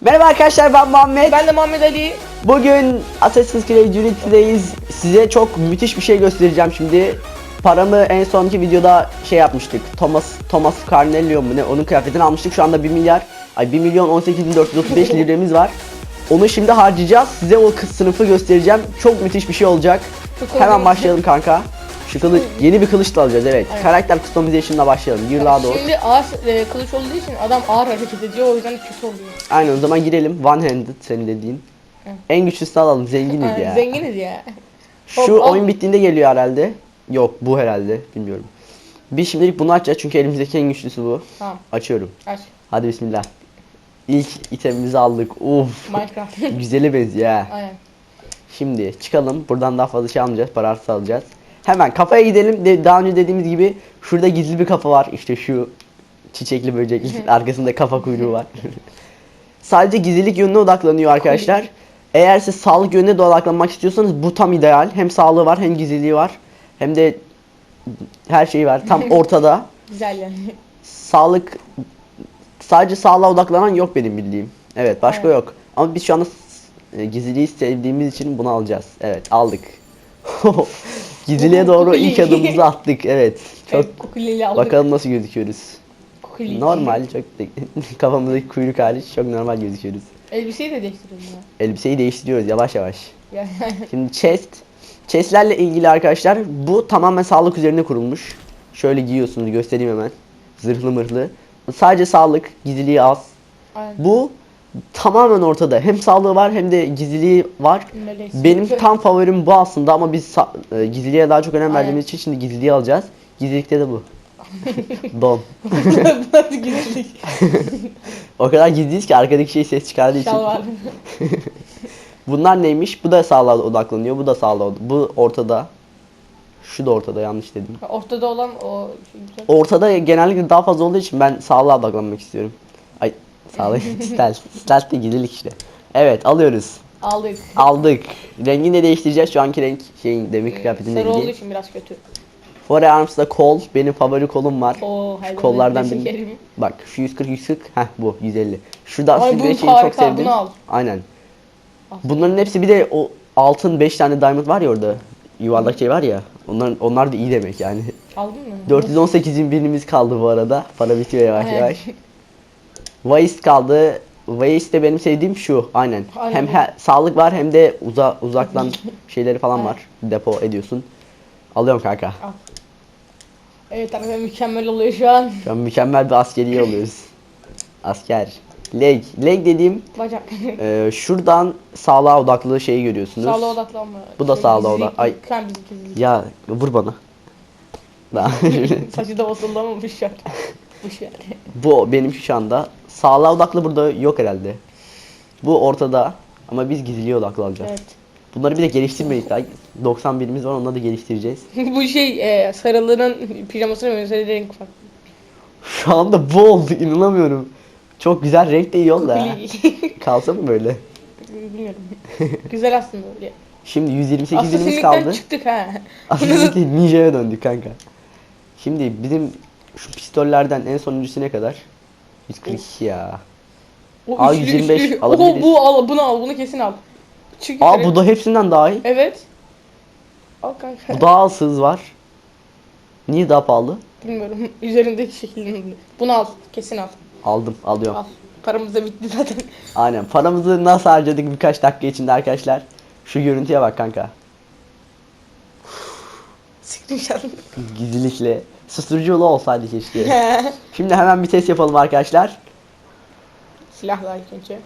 Merhaba arkadaşlar ben Muhammed. Ben de Muhammed Ali. Bugün Assassin's Creed Unity'deyiz. Size çok müthiş bir şey göstereceğim şimdi. Paramı en sonki videoda şey yapmıştık. Thomas Thomas Carnelio mu ne? Onun kıyafetini almıştık. Şu anda 1 milyar ay 1 milyon 18.435 liramız var. Onu şimdi harcayacağız. Size o kız sınıfı göstereceğim. Çok müthiş bir şey olacak. Çok Hemen başlayalım kanka. Şu kılıç yeni bir kılıç da alacağız evet. Aynen. Karakter customization'la başlayalım. Yırlığa doğru. Şimdi ağır e, kılıç olduğu için adam ağır hareket ediyor o yüzden kötü oluyor. Aynen o zaman girelim. One handed senin dediğin. Evet. En güçlüsünü alalım. Zenginiz Yani ya. Zenginiz ya. Şu Hop, al. oyun bittiğinde geliyor herhalde. Yok bu herhalde. Bilmiyorum. Biz şimdilik bunu açacağız çünkü elimizdeki en güçlüsü bu. Tamam Açıyorum. aç. Hadi bismillah. İlk itemimizi aldık. Uf. Minecraft. Güzeli benziyor ha. Aynen. Şimdi çıkalım. Buradan daha fazla şey almayacağız. Para artısı alacağız. Hemen kafaya gidelim. De, daha önce dediğimiz gibi şurada gizli bir kafa var. İşte şu çiçekli böcekli arkasında kafa kuyruğu var. Sadece gizlilik yönüne odaklanıyor arkadaşlar. Eğer siz sağlık yönüne de odaklanmak istiyorsanız bu tam ideal. Hem sağlığı var hem gizliliği var. Hem de her şeyi var. Tam ortada. Güzel yani. Sağlık sadece sağlığa odaklanan yok benim bildiğim. Evet başka Evet. yok. Ama biz şu anda e, gizliliği sevdiğimiz için bunu alacağız. Evet aldık. Gizliliğe doğru ilk adımımızı attık. Evet. Çok Evet, aldık. bakalım nasıl gözüküyoruz. Kukuli. Normal çok kafamızdaki kuyruk hariç çok normal gözüküyoruz. Elbiseyi de değiştirelim ya. Elbiseyi değiştiriyoruz yavaş yavaş. Yani Şimdi chest. Chestlerle ilgili arkadaşlar bu tamamen sağlık üzerine kurulmuş. Şöyle giyiyorsunuz göstereyim hemen. Zırhlı mırhlı. Sadece sağlık, gizliliği az. Aynen. Bu tamamen ortada. Hem sağlığı var hem de gizliliği var. Melek. Benim tam favorim bu aslında ama biz sa- e, gizliliğe daha çok önem Aynen. verdiğimiz için şimdi gizliliği alacağız. Gizlilikte de bu. Don. Nasıl gizlilik? O kadar gizliyiz ki arkadaki şey ses çıkardığı için. Bunlar neymiş? Bu da sağlığa odaklanıyor. Bu da sağlığa od- Bu ortada. Şu da ortada yanlış dedim. Ortada olan o şey. Ortada genellikle daha fazla olduğu için ben sağlığa odaklanmak istiyorum. Sağlık. Stealth. Stealth de gizlilik işte. Evet alıyoruz. Aldık. Aldık. Rengini de değiştireceğiz. Şu anki renk şeyin demir kıyafetin Sarı olduğu rengi. için biraz kötü. Forearms'da kol. Benim favori kolum var. Oo, Kollardan şekerim. Bak şu 140 140. Heh bu 150. Şurada Ay, bu bir şeyi çok sevdim. bunu al. Aynen. Bunların hepsi bir de o altın 5 tane diamond var ya orada. Yuvarlak şey var ya. Onlar onlar da iyi demek yani. Aldın mı? 418 bin binimiz kaldı bu arada. Para bitiyor yavaş yavaş. Waste kaldı. Waste de benim sevdiğim şu. Aynen. Aynen. Hem he- sağlık var hem de uza uzaktan şeyleri falan var. Depo ediyorsun. Alıyorum kanka. Al. Evet arkadaşlar mükemmel oluyor şu an. Şu an mükemmel bir askeriye oluyoruz. Asker. Leg. Leg dediğim Bacak. e, şuradan sağlığa odaklı şeyi görüyorsunuz. Sağlığa odaklanma. Bu da Şöyle sağlığa gizlilik- odak- ay. Sen gizlilik. Ya vur bana. Daha. Saçı da. Boş ver. Bu benimki şu anda. Sağlığa odaklı burada yok herhalde. Bu ortada ama biz gizliliğe odaklı alacağız. Evet. Bunları bir de geliştirmeyiz daha. 91'imiz var onları da geliştireceğiz. Bu şey e, sarılığının pijamasına benzer renk farklı. Şu anda bu oldu inanamıyorum. Çok güzel renk de iyi oldu ha. Kalsa mı böyle? Bilmiyorum. Güzel aslında öyle. Şimdi 128 binimiz Assassin'likten kaldı. çıktık ha. Aslında Ninja'ya döndük kanka. Şimdi bizim şu pistollerden en sonuncusu ne kadar? 142 ya. O Aa, üçlü, 125 üçlü. alabiliriz. Oho, bu al, bunu al, bunu kesin al. Çünkü Aa bu da hepsinden daha iyi. Evet. Al kanka. Bu daha az hız var. Niye daha pahalı? Bilmiyorum. Üzerindeki şekilde. Bunu al. Kesin al. Aldım, alıyorum. Al. Paramız da bitti zaten. Aynen. Paramızı nasıl harcadık birkaç dakika içinde arkadaşlar. Şu görüntüye bak kanka. Screenshot. Gizlilikle. Susturuculu olsaydı keşke. Şimdi hemen bir test yapalım arkadaşlar. Silahla ilk önce.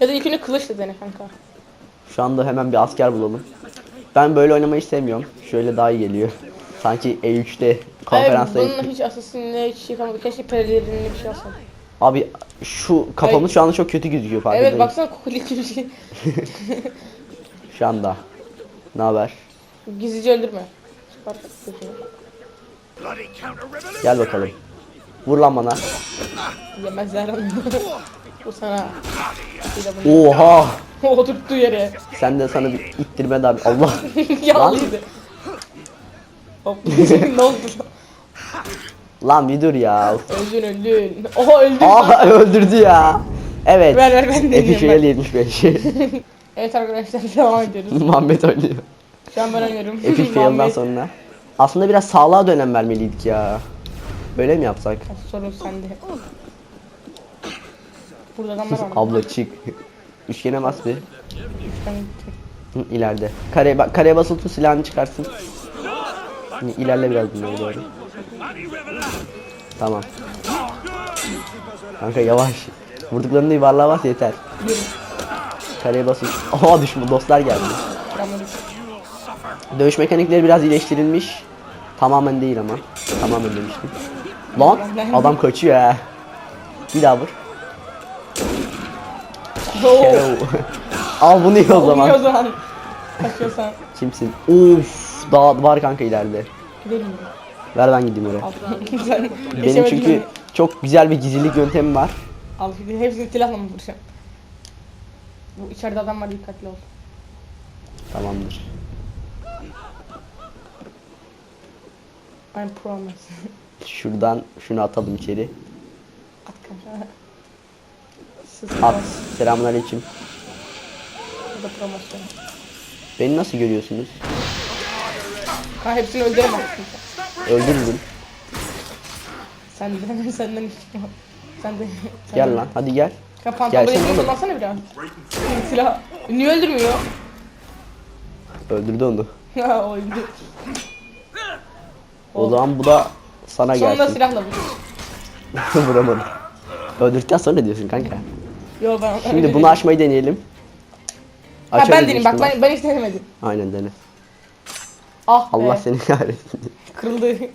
Ya da ilk önce kılıçla dene kanka. Şu anda hemen bir asker bulalım. Ben böyle oynamayı sevmiyorum. Şöyle daha iyi geliyor. Sanki E3'te konferansta. Evet, bununla hiç Assassin'le hiç şey yapamadık. Keşke perelerini bir şey alsam. Abi şu kafamız şu anda çok kötü gözüküyor farkındayım. Evet baksana kokuli gibi şey. Şu anda. Ne haber? Gizlice öldürme. Gözünü. Gel bakalım. Vur lan bana. Yemezler onu. Bu sana. Oha! Oturttu yere. Sen de sana bir ittirme daha. Allah. Yalıydı. Hop. ne oldu? Lan bir dur ya. Öldün öldün. Oha öldün. Aa öldürdü ya. Evet. Ver, ver, ben de Epic yiyeyim, Fail 75. Evet arkadaşlar devam ediyoruz. Muhammed oynuyor. Şu an ben oynuyorum. Epic Fail'dan sonra. Aslında biraz sağlığa da önem vermeliydik ya. Böyle mi yapsak? Sorun sende. Burada adamlar var. Abla çık. Üçgene bas bir. Üç tane gitti. Hı, ileride. Kareye, bak, kareye basılı tut silahını çıkarsın. Hı, İlerle biraz bunlara doğru. Tamam. Kanka yavaş. Vurduklarını yuvarlığa bas yeter. Kareye basılı. Aha düşman dostlar geldi. Dövüş mekanikleri biraz iyileştirilmiş. Tamamen değil ama. Tamamen demiştim. Lan adam kaçıyor ha. Bir daha vur. Al bunu iyi o zaman. Kaçıyorsan Kimsin? Uf, daha var kanka ileride. gidelim. Ver ben gideyim oraya. Benim çünkü çok güzel bir gizlilik yöntemim var. Al hepsini silahla mı vuracağım? Bu içeride adam var dikkatli ol. Tamamdır. I'm promise. Şuradan şunu atalım içeri. At kanka. At. Selamünaleyküm. Bu da promosyon. Beni nasıl görüyorsunuz? Ha hepsini öldüremezsin. Öldürürüm. Sen de senden istiyor. Sen de. sen Gel lan. Hadi gel. Pantolonu Gelsene oğlum. Silah. Niye öldürmüyor? Öldürdü onu. Ha oyuncu. O zaman bu da sana gelsin. silahla vuruyor. Vuramadım. Öldürdükten sonra ne diyorsun kanka? Yo ben Şimdi bunu açmayı deneyelim. Ha ben deneyim bak ben, ben hiç denemedim. Aynen dene. Ah Allah be. seni kahretsin. Kırıldı.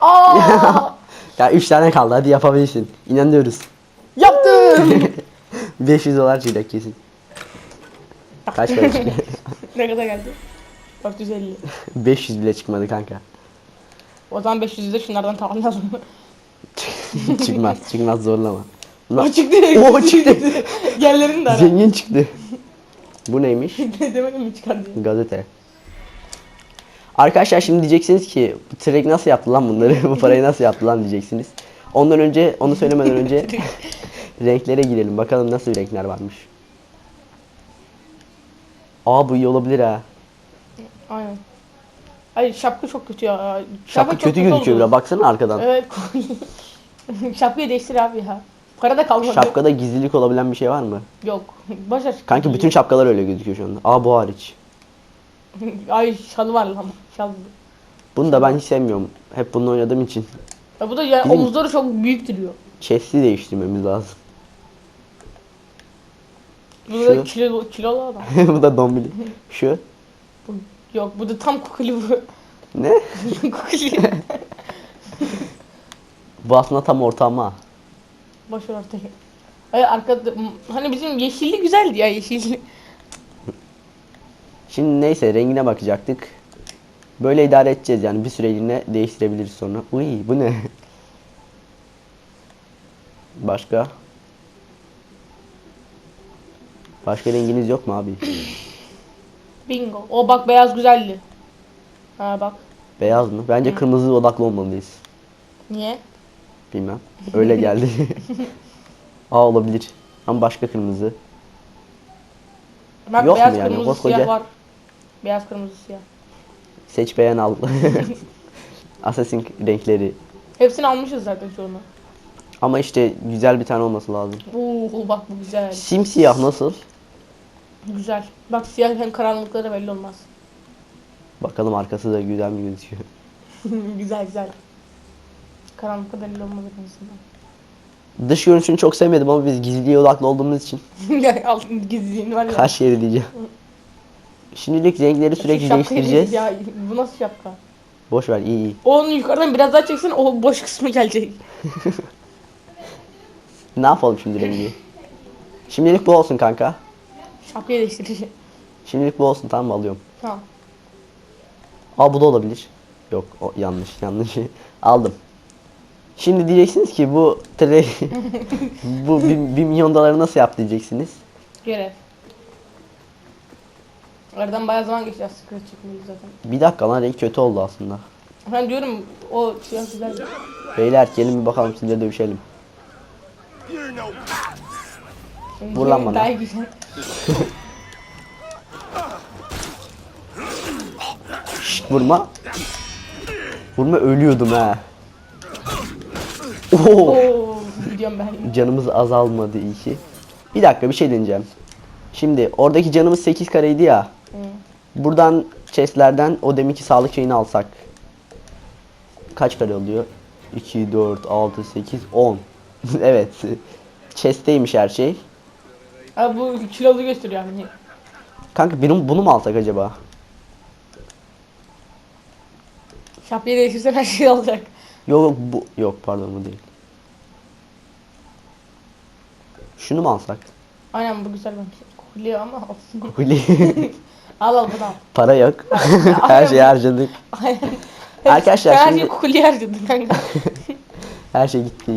Aa! ya 3 tane kaldı hadi yapabilirsin. İnanıyoruz. Yaptım. 500 dolar çıkacak kesin. Kaç para çıktı? ne kadar geldi? 450. 500 bile çıkmadı kanka. O zaman 500'ü de şunlardan tamamlayalım. çıkmaz çıkmaz zorlama. o Lan, çıktı. O çıktı. Yerlerini de ara. Zengin çıktı. Bu neymiş? Demedim mi çıkar diye. Gazete. Arkadaşlar şimdi diyeceksiniz ki Trek nasıl yaptı lan bunları? bu parayı nasıl yaptı lan diyeceksiniz. Ondan önce onu söylemeden önce renklere girelim. Bakalım nasıl renkler varmış. Aa bu iyi olabilir ha. Aynen. Ay şapka çok kötü ya. Şapka çok kötü gözüküyor oldu. biraz. Baksana arkadan. Evet. Şapkayı değiştir abi ya. Para da kalmadı. Şapkada gizlilik olabilen bir şey var mı? Yok. Başar. Kanki bütün şapkalar öyle gözüküyor şu anda. Aa bu hariç. Ay şalı var lan. Şal. Bunu da ben hiç sevmiyorum. Hep bununla oynadığım için. Ya bu da yani Değil mi? omuzları çok büyük duruyor. Chest'i değiştirmemiz lazım. Bu da Şu. kilo, kilolu adam. bu da dombili. Şu. Bu, yok bu da tam kukuli bu. Ne? kukuli. Bu aslında tam ortama. Boş ver ortaya. Ay arkada hani bizim yeşilli güzeldi ya yeşilli. Şimdi neyse rengine bakacaktık. Böyle idare edeceğiz yani bir süreliğine değiştirebiliriz sonra. Uy bu ne? Başka? Başka renginiz yok mu abi? Bingo. O bak beyaz güzeldi. Ha bak. Beyaz mı? Bence kırmızı odaklı olmalıyız. Niye? Bilmem. Öyle geldi. Aa olabilir. Ama başka kırmızı. Bak Yok mu beyaz yani? kırmızı Koskoca- siyah var. Beyaz kırmızı siyah. Seç beğen al. Assassin renkleri. Hepsini almışız zaten çoğunu. Ama işte güzel bir tane olması lazım. Oo bak bu güzel. Simsiyah nasıl? Güzel. Bak siyah hem karanlıkları belli olmaz. Bakalım arkası da güzel mi gözüküyor. güzel güzel. Karanlıkta belli olmaz en azından. Dış görünüşünü çok sevmedim ama biz gizliliğe odaklı olduğumuz için altın gizliliğini var ya. kaç yeri diyeceğim. Şimdilik renkleri Şu sürekli şapkayı değiştireceğiz. Ya bu nasıl şapka? Boş ver iyi iyi. Onu yukarıdan biraz daha çeksin o boş kısmı gelecek. Ne yapalım şimdi rengi? Şimdilik bu olsun kanka. Şapkayı değiştireceğim. Şimdilik bu olsun tamam mı alıyorum. Tamam. Aa bu da olabilir. Yok o yanlış yanlış. Aldım. Şimdi diyeceksiniz ki bu tre bu 1 milyon doları nasıl yaptı diyeceksiniz. Görev. Aradan bayağı zaman geçti aslında çekmeyi zaten. Bir dakika lan renk kötü oldu aslında. Ben diyorum o siyah güzel. Beyler gelin bir bakalım sizle dövüşelim. Vur lan bana. Şşt vurma. Vurma ölüyordum ha. Oo. Gidiyorum ben. Canımız azalmadı iyi ki. Bir dakika bir şey deneyeceğim. Şimdi oradaki canımız 8 kareydi ya. Hı. Buradan chestlerden o deminki sağlık şeyini alsak. Kaç kare oluyor? 2, 4, 6, 8, 10. evet. Chest'teymiş her şey. Abi bu kilolu gösteriyor yani. Kanka bunu, bunu mu alsak acaba? Şapyayı değiştirsen her şey olacak. Yok yok bu yok pardon bu değil. Şunu mu alsak? Aynen bu güzel bence. Kokuluyor ama olsun. Huli. al al bunu al. Para yok. her şeyi harcadık. Aynen. Arkadaşlar her şimdi- şeyi kokuluyor harcadın kanka. Her şey gitti.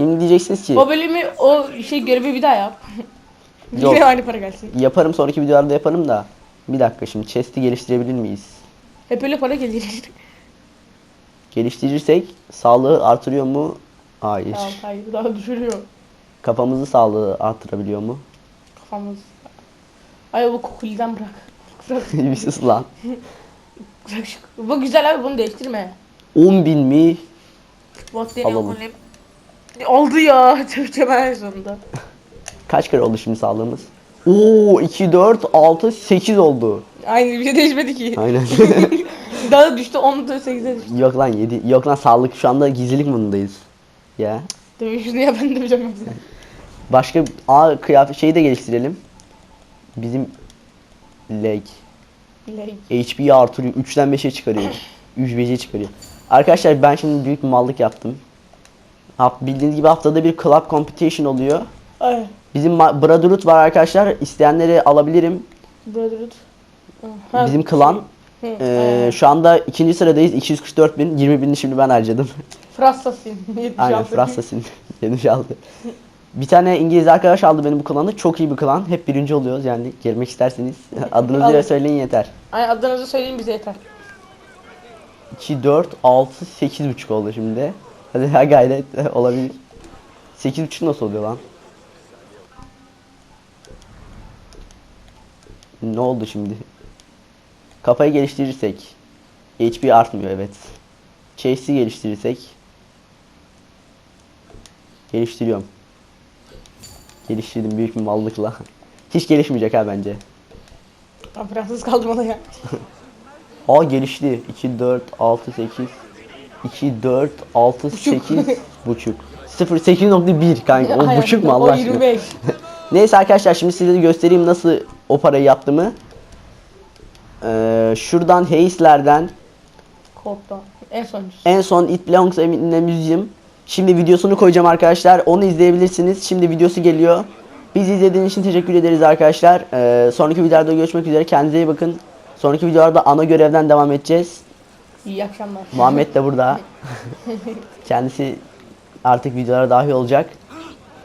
Şimdi diyeceksiniz ki o bölümü o şey görevi bir daha yap. Yok. Yine aynı para gelsin. yaparım sonraki videolarda yaparım da. Bir dakika şimdi chest'i geliştirebilir miyiz? Hep öyle para gelir. Geliştirirsek sağlığı artırıyor mu? Hayır. Tamam hayır daha düşürüyor Kafamızı sağlığı artırabiliyor mu? kafamız. Ay bu kokuliden bırak. Bırak, bir sus lan. bırak şu. Bu güzel abi bunu değiştirme. 10 bin mi? Bot deniyor Alalım. Oldu ya. Türkçe en sonunda. Kaç kere oldu şimdi sağlığımız? Oo 2, 4, 6, 8 oldu. Aynı bir şey değişmedi ki. Aynen. Daha da düştü 10'da 8'e düştü. Yok lan 7. Yok lan sağlık şu anda gizlilik modundayız. Ya. Tabii şunu ya ben de bileceğim yoksa. Başka a kıyafet şeyi de geliştirelim. Bizim leg Like. HP'yi artırıyor. 3'ten 5'e çıkarıyor. 3 5'e çıkarıyor. Arkadaşlar ben şimdi büyük bir mallık yaptım. Bildiğiniz gibi haftada bir club competition oluyor. Ay. Bizim Brotherhood var arkadaşlar. İsteyenleri alabilirim. Brotherhood. Ha, Bizim klan. Hı, Ee, şu anda ikinci sıradayız. 244 bin. 20 binini şimdi ben harcadım. Frastasin. 76. Aynen Frastasin. 76. Bir tane İngiliz arkadaş aldı benim bu klanı. Çok iyi bir klan. Hep birinci oluyoruz yani. Gelmek isterseniz. Adınızı ve söyleyin yeter. Aynen adınızı söyleyin bize yeter. 2, 4, 6, 8 buçuk oldu şimdi. Hadi ha gayret olabilir. 8 buçuk nasıl oluyor lan? Ne oldu şimdi? Kafayı geliştirirsek. HP artmıyor evet. Chase'i geliştirirsek. Geliştiriyorum. Geliştirdim büyük bir mallıkla. Hiç gelişmeyecek ha bence. Ben Fransız kaldım ona ya. Aa gelişti. 2, 4, 6, 8. 2, 4, 6, 8 buçuk. 0, 8.1 kanka. O Aynen, buçuk mu o Allah aşkına? 25. Neyse arkadaşlar şimdi size de göstereyim nasıl o parayı yaptığımı. Ee, şuradan Hayes'lerden Kodda. En sonuncusu. en son It Belongs in a Museum. Şimdi videosunu koyacağım arkadaşlar. Onu izleyebilirsiniz. Şimdi videosu geliyor. Bizi izlediğiniz için teşekkür ederiz arkadaşlar. Ee, sonraki videolarda görüşmek üzere. Kendinize iyi bakın. Sonraki videolarda ana görevden devam edeceğiz. İyi akşamlar. Muhammed de burada. Kendisi artık videolara dahil olacak.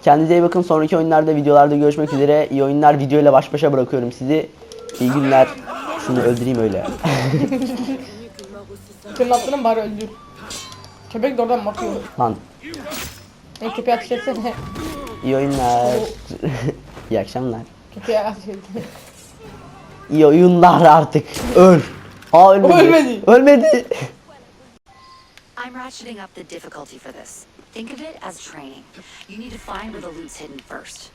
Kendinize iyi bakın. Sonraki oyunlarda, videolarda görüşmek üzere. İyi oyunlar. Video ile baş başa bırakıyorum sizi. İyi günler. Şunu öldüreyim öyle. Senin aklını bari öldür. Köpek de oradan bakıyor. Lan. E, köpeğe ateş etsene. İyi oyunlar. iyi akşamlar. Köpeğe ateş. İyi oyunlar artık. Öl. Aa ölmedi. Ölmedi. Ölmedi. I'm ratcheting up the difficulty for this. Think of it as training. You need to find where the loot's hidden first.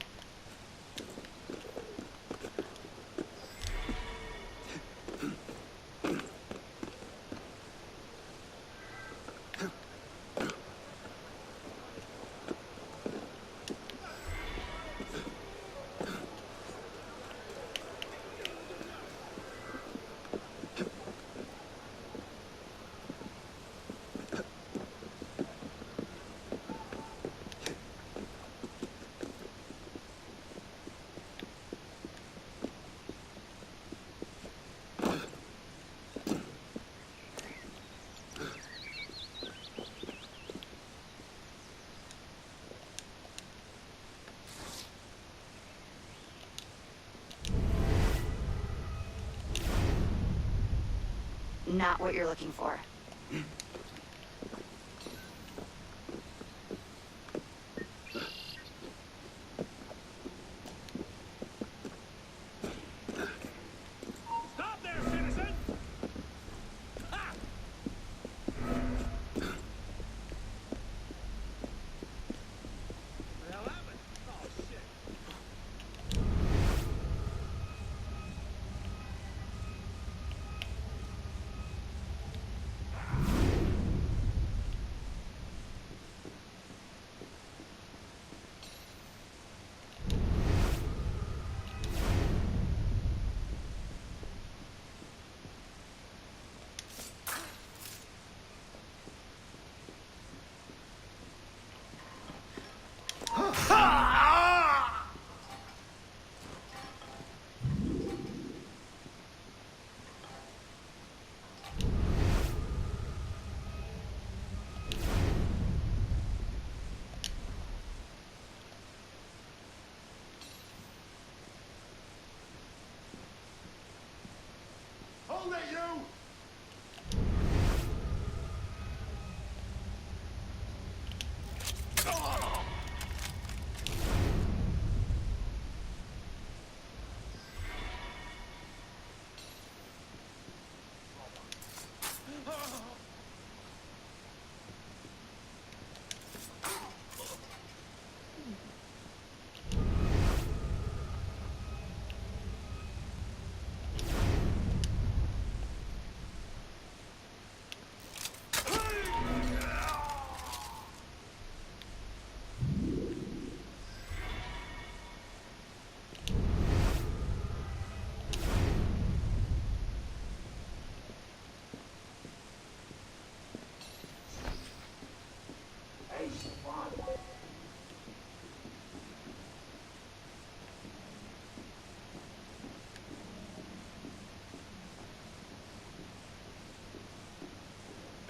Not what you're looking for.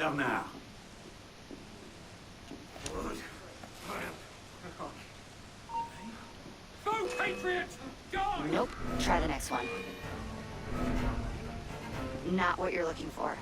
Bernard. Go, Patriots! Go! Nope. Try the next one. Not what you're looking for.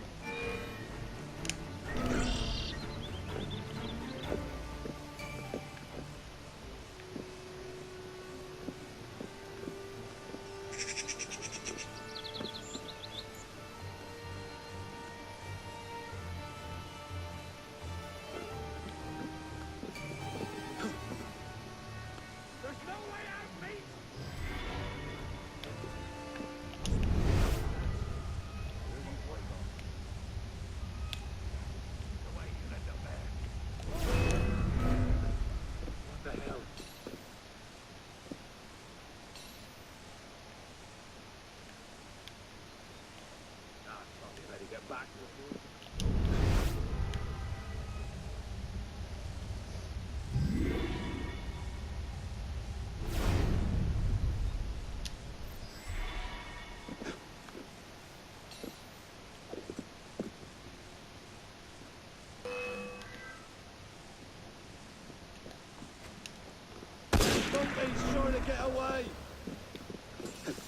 Monkey's trying to get away!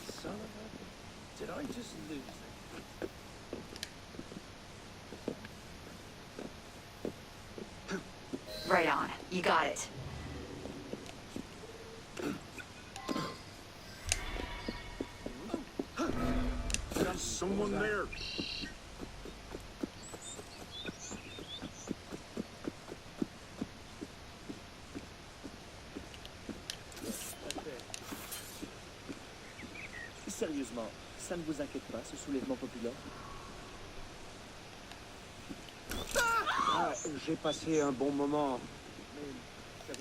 Son of a... Did I just lose it? Right on. You got it. There's someone there. Pas, ce soulèvement populaire Ah, J'ai passé un bon moment. Mais